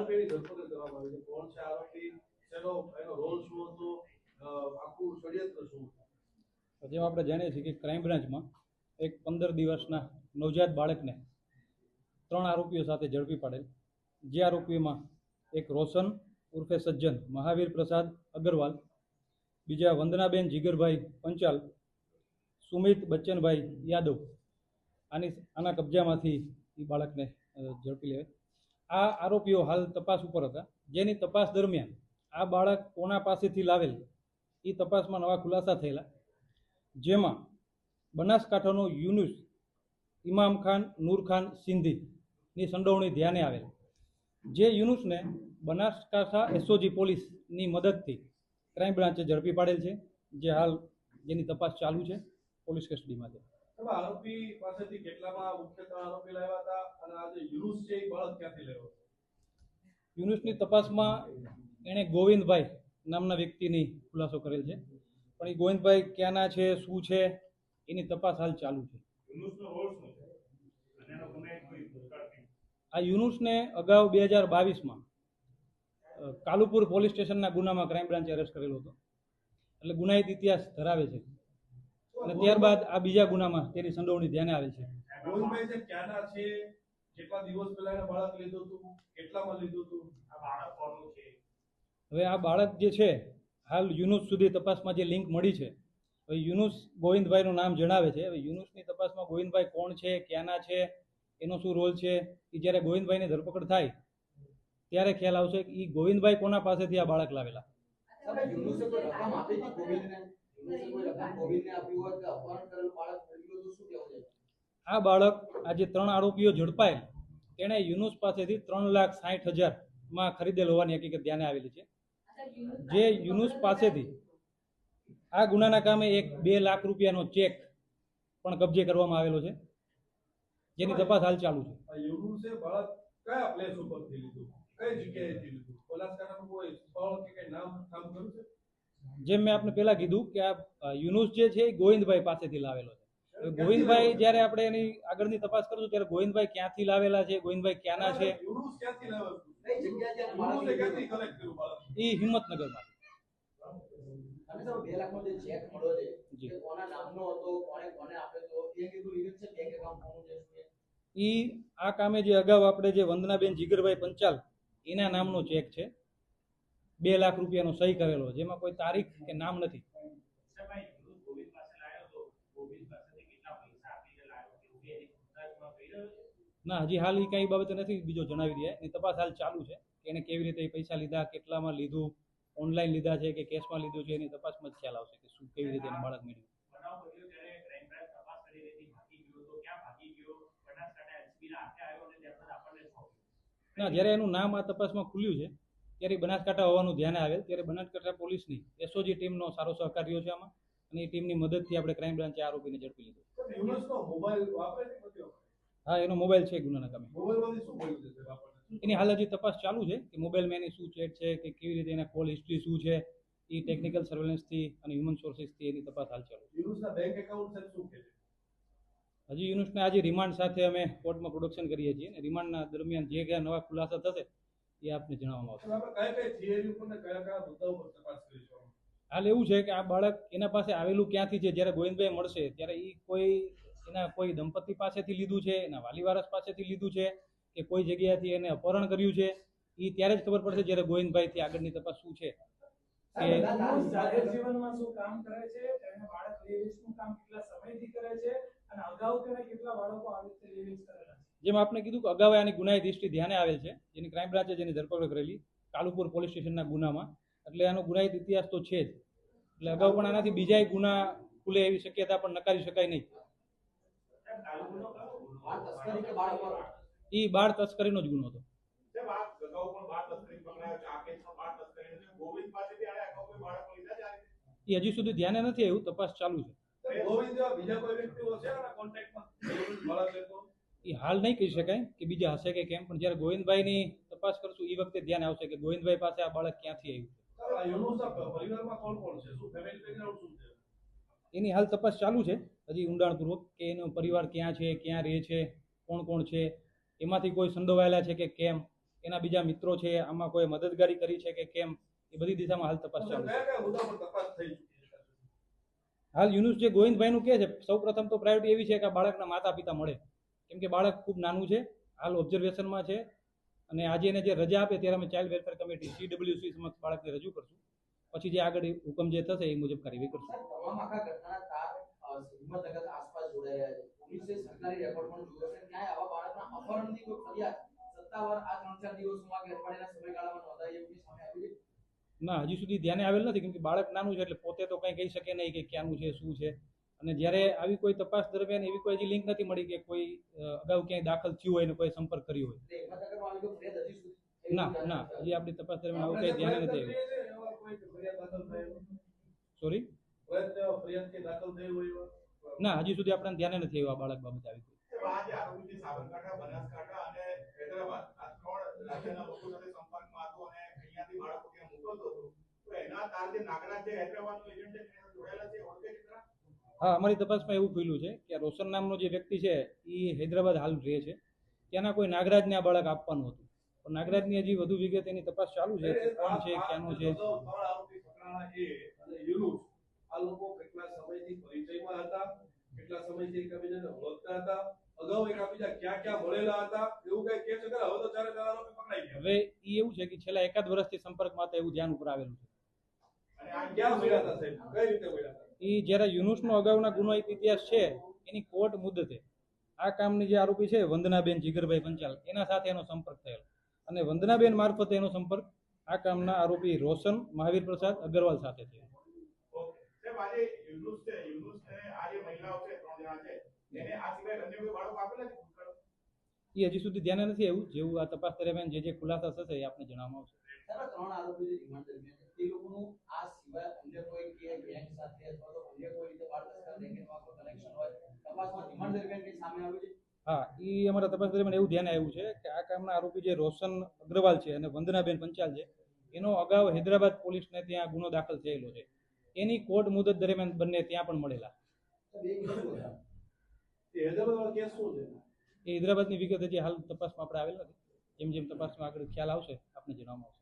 આરોપીની ધરપકડ કરવામાં આવી છે કોણ છે આરોપી તેનો એનો રોલ શું હતો? આખું ષડયંત્ર શું જેમ આપણે જાણીએ છીએ કે ક્રાઇમ બ્રાન્ચમાં એક પંદર દિવસના નવજાત બાળકને ત્રણ આરોપીઓ સાથે ઝડપી પાડેલ. જે આરોપીઓમાં એક રોશન ઉર્ફે સજ્જન, મહાવીર પ્રસાદ અગરવાલ, બીજા વંદનાબેન જીગરભાઈ પંચાલ, સુમિત બચ્ચનભાઈ યાદવ. આની, આના કબજામાંથી એ બાળકને ઝડપી લેવાય. આ આરોપીઓ હાલ તપાસ ઉપર હતા. જેની તપાસ દરમિયાન આ બાળક કોના પાસેથી લાવેલ એ તપાસમાં નવા ખુલાસા થયેલા. જેમાં બનાસકાંઠાનો યુનુસ ઇમામ ખાન નૂરખાન સિંધીની સંડોવણી ધ્યાને આવેલ. જે યુનુસને બનાસકાંઠા એસઓજી પોલીસની મદદથી ક્રાઇમ બ્રાન્ચે ઝડપી પાડેલ છે. જે હાલ જેની તપાસ ચાલુ છે પોલીસ કસ્ટડીમાં છે. એમાં આરોપી પાસેથી કેટલામાં મુખ્ય ત્રણ આરોપી લાવ્યા હતા અને આ યુનુસ છે એ બાળક ક્યાંથી લેવો યુનુસની તપાસમાં એણે ગોવિંદભાઈ નામના વ્યક્તિની ખુલાસો કરેલ છે. પણ એ ગોવિંદભાઈ ક્યાંના છે શું છે એની તપાસ હાલ ચાલુ છે. આ યુનુસને અગાઉ બે હજાર બાવીસમાં કાલુપુર પોલીસ સ્ટેશનના ગુનામાં ક્રાઇમ બ્રાન્ચે અરેસ્ટ કરેલો હતો. એટલે ગુનાહિત ઇતિહાસ ધરાવે છે. અને ત્યારબાદ આ બીજા ગુનામાં તેની સંડોવણી ધ્યાને આવે છે. ગોવિંદભાઈ છે ક્યાંના છે? કેટલા દિવસ પહેલા એને બાળક લીધું હતું? કેટલામાં લીધું હતું? આ બાળક કોનું છે? હવે આ બાળક જે છે હાલ યુનુસ સુધી તપાસમાં જે લિંક મળી છે હવે યુનુસ ગોવિંદભાઈનું નામ જણાવે છે. હવે યુનુસની તપાસમાં ગોવિંદભાઈ કોણ છે ક્યાંના છે એનો શું રોલ છે એ જ્યારે ગોવિંદભાઈની ધરપકડ થાય ત્યારે ખ્યાલ આવશે કે એ ગોવિંદભાઈ કોના પાસેથી આ બાળક લાવેલા. યુનુસે કોઈ રકમ આપી હતી ગોવિંદને? આ બાળક આજે ત્રણ આરોપીઓ ઝડપાયેલ તેણે યુનુસ પાસેથી ત્રણ લાખ સાઠ હજારમાં ખરીદેલ હોવાની હકીકત ધ્યાને આવેલી છે. જે યુનુસ પાસેથી આ ગુનાના કામે એક બે લાખ રૂપિયાનો ચેક પણ કબજે કરવામાં આવેલો છે. જેની તપાસ હાલ ચાલુ છે. યુનુસે બાળક કયા પ્લેસ ઉપરથી લીધું? કઈ જગ્યાએથી લીધું બનાસકાંઠાનું કોઈ સ્થળ કે કઈ નામ નામ ખરું છે જેમ મેં આપને પહેલાં કીધું કે આ યુનુસ જે છે એ ગોવિંદભાઈ પાસેથી લાવેલો છે. ગોવિંદભાઈ જ્યારે આપણે એની આગળની તપાસ કરશું ત્યારે ગોવિંદભાઈ ક્યાંથી લાવેલા છે ગોવિંદભાઈ ક્યાંના છે? એ હિંમતનગરમાં અને સાહેબ, બે લાખનો જે ચેક મળ્યો છે, જી. તે કોના નામનો હતો, કોણે કોને આપ્યો હતો, એ કીધું લીધું છે, બેંક એકાઉન્ટ કોનું છે, શું છે? ઈ આ કામે જે અગાઉ આપણે જે વંદનાબેન જીગરભાઈ પંચાલ એના નામનો ચેક છે. બે લાખ રૂપિયાનો સહી કરેલો, જેમાં કોઈ તારીખ કે નામ નથી. ના, હજી હાલ એ કઈ બાબતે નથી બીજો જણાવી રહ્યા. એની તપાસ હાલ ચાલુ છે કે એને કેવી રીતે એ પૈસા લીધા, કેટલામાં લીધું, ઓનલાઈન લીધા છે કે કેશમાં લીધું છે, એની તપાસમાં જ ખ્યાલ આવશે કે શું કેવી રીતે એને બાળક મેળવ્યું. ના, જ્યારે એનું નામ આ તપાસમાં ખુલ્યું છે ત્યારે બનાસકાંઠા હોવાનું ધ્યાને આવેલ. ત્યારે બનાસકાંઠા પોલીસની એસઓજી ટીમનો સારો સહકાર રહ્યો છે આમાં અને એ ટીમની મદદથી આપણે ક્રાઇમ બ્રાન્ચે આરોપીને ઝડપી લીધો? હા એનો મોબાઈલ છે ગુનાના કામે. એની હાલ હજી તપાસ ચાલુ છે કે મોબાઈલમાં એની શું ચેટ છે કે કેવી રીતે એના કોલ હિસ્ટ્રી શું છે એ ટેકનિકલ સર્વેલન્સથી અને હ્યુમન સોર્સિસથી એની તપાસ હાલ ચાલુ છે. હજી યુનુસને આજે રિમાન્ડ સાથે અમે કોર્ટમાં પ્રોડક્શન કરીએ છીએ અને રિમાન્ડના દરમિયાન જે કયા નવા ખુલાસા થશે એ આપને જણાવવામાં આવશે. હાલ એવું છે કે આ બાળક એના પાસે આવેલું ક્યાંથી છે? જ્યારે ગોવિંદભાઈ મળશે ત્યારે એ કોઈ એના કોઈ દંપતી પાસેથી લીધું છે એના વાલી વારસ પાસેથી લીધું છે કે કોઈ જગ્યાથી એને અપહરણ કર્યું છે એ ત્યારે જ ખબર પડશે જ્યારે ગોવિંદભાઈથી આગળની તપાસ શું છે. કે યુનુસ જાહેર જીવનમાં શું કામ કરે છે? બાળક કામ કેટલા સમયથી કરે છે? અને અગાઉ કેટલા બાળકો આવી રીતે કરેલા? જેમ આપણે કીધું કે અગાઉ આની ગુનાહિત હિસ્ટ્રી ધ્યાને આવેલ છે. જેની ક્રાઇમ બ્રાન્ચે જેની ધરપકડ કરેલી કાલુપુર પોલીસ સ્ટેશનના ગુનામાં. એટલે આનો ગુનાહિત ઇતિહાસ તો છે જ. એટલે અગાઉ પણ આનાથી બીજાય ગુના ખુલે એવી શક્યતા પણ નકારી શકાય નહીં? એ બાળ તસ્કરીનો જ ગુનો હતો. એ હજી સુધી ધ્યાને નથી આવ્યું, તપાસ ચાલુ છે? એ હાલ નહીં કહી શકાય કે બીજા હશે કે કેમ પણ જ્યારે ગોવિંદભાઈની તપાસ કરશું એ વખતે ધ્યાન આવશે કે ગોવિંદભાઈ પાસે આ બાળક ક્યાંથી આવ્યું એની હાલ તપાસ ચાલુ છે હજી ઊંડાણપૂર્વક કે એનો પરિવાર ક્યાં છે ક્યાં રહે છે કોણ કોણ છે એમાંથી કોઈ સંડોવાયેલા છે કે કેમ એના બીજા મિત્રો છે આમાં કોઈ મદદગારી કરી છે કે કેમ એ બધી દિશામાં હાલ તપાસ ચાલુ છે. હાલ યુનુસ જે ગોવિંદભાઈનું કહે છે સૌ પ્રથમ તો પ્રાયોરિટી એવી છે કે આ બાળકના માતા પિતા મળે. કેમ કે બાળક ખૂબ નાનું છે હાલ ઓબ્ઝર્વેશનમાં છે અને આજે એને જે રજા આપે ત્યારે અમે ચાઇલ્ડ વેલફેર કમિટી સીડબ્લ્યુસી સમક્ષ બાળકને રજૂ કરશું. પછી જે આગળ હુકમ જે થશે એ મુજબ કાર્યવાહી કરશું. ના હજી સુધી ધ્યાને આવેલ નથી કેમ કે બાળક નાનું છે એટલે પોતે તો કંઈ કહી શકે નહીં કે ક્યાંનું છે શું છે. અને જ્યારે આવી કોઈ તપાસ દરમિયાન એવી કોઈ હજી લિંક નથી મળી કે કોઈ અગાઉ ક્યાંય દાખલ થયું હોય ને કોઈ સંપર્ક કર્યો હોય ના ના હજી આપણી તપાસ દરમિયાન આવું કઈ ધ્યાન નથી આવ્યું? સોરી? ના હજી સુધી આપણને ધ્યાને નથી આવ્યું આ બાળક બાબતે આવી કોઈ આ જે આરોપી છે સાબરકાંઠા બનાસકાંઠા અને હૈદરાબાદ આ ત્રણ રાજ્યના લોકો સાથે સંપર્કમાં હતો અને અહીંયાથી બાળકો ત્યાં મોકલતો હતો તો એના તાર જે નાગરાજ છે હૈદરાબાદનો એજન્ટ છે જોડાયેલા છે ઓળખે છે ખરા? હા અમારી તપાસમાં એવું ખુલ્યું છે કે રોશન નામનો જે વ્યક્તિ છે એ હૈદરાબાદ હાલ રહે છે. ત્યાંના કોઈ નાગરાજને આ બાળક આપવાનું હતું. પણ નાગરાજની હજી વધુ વિગત એની તપાસ ચાલુ છે કે કોણ છે ક્યાંનું છે. અગાઉ ત્રણ આરોપી પકડાણા એ અને યુનુસ આ લોકો કેટલા સમયથી પરિચયમાં હતા કેટલા સમયથી એકબીજાને ઓળખતા હતા અગાઉ એકબીજા ક્યાં ક્યાં મળેલા હતા એવું કઈ કે છે ખરા? હવે તો ચારે ચાર આરોપી પકડાઈ ગયા. હવે એ એવું છે કે છેલ્લા એકાદ વર્ષથી સંપર્કમાં હતા એવું ધ્યાન ઉપર આવેલું છે. અને આ ક્યાં મળ્યા હતા સાહેબ? કઈ રીતે મળ્યા હતા? એ જ્યારે યુનુસનો અગાઉના ગુનાહિત ઇતિહાસ છે એની કોર્ટ મુદતે આ કામની જે આરોપી છે વંદનાબેન જીગરભાઈ પંચાલ એના સાથે એનો સંપર્ક થયેલો. અને વંદનાબેન મારફતે એનો સંપર્ક આ કામના આરોપી રોશન મહાવીર પ્રસાદ અગ્રવાલ સાથે થયો? એ હજી સુધી ધ્યાને નથી આવ્યું. જેવું આ તપાસ દરમિયાન જે જે ખુલાસા થશે એ આપને જણાવવામાં આવશે. ત્રણ આરોપી રિમાન્ડ દરમિયાન તે લોકોનું આ સિવાય અન્ય કોઈ કે ગેંગ સાથે અથવા તો અન્ય કોઈ રીતે બાળ તસ્કર રેકેટમાં કોઈ કનેક્શન હોય તપાસમાં રિમાન્ડ દરમિયાન કંઈ સામે આવ્યું છે હા એ અમારા તપાસ દરમિયાન એવું ધ્યાન આવ્યું છે કે આ કામના આરોપી જે રોશન અગ્રવાલ છે અને વંદનાબેન પંચાલ છે એનો અગાઉ હૈદરાબાદ પોલીસને ત્યાં ગુનો દાખલ થયેલો છે. એની કોર્ટ મુદત દરમિયાન બંને ત્યાં પણ મળેલા. એ હૈદરાબાદની વિગત હજી હાલ તપાસમાં આપણે આવેલ નથી. જેમ જેમ તપાસમાં આગળ ખ્યાલ આવશે આપને જણાવવામાં આવશે.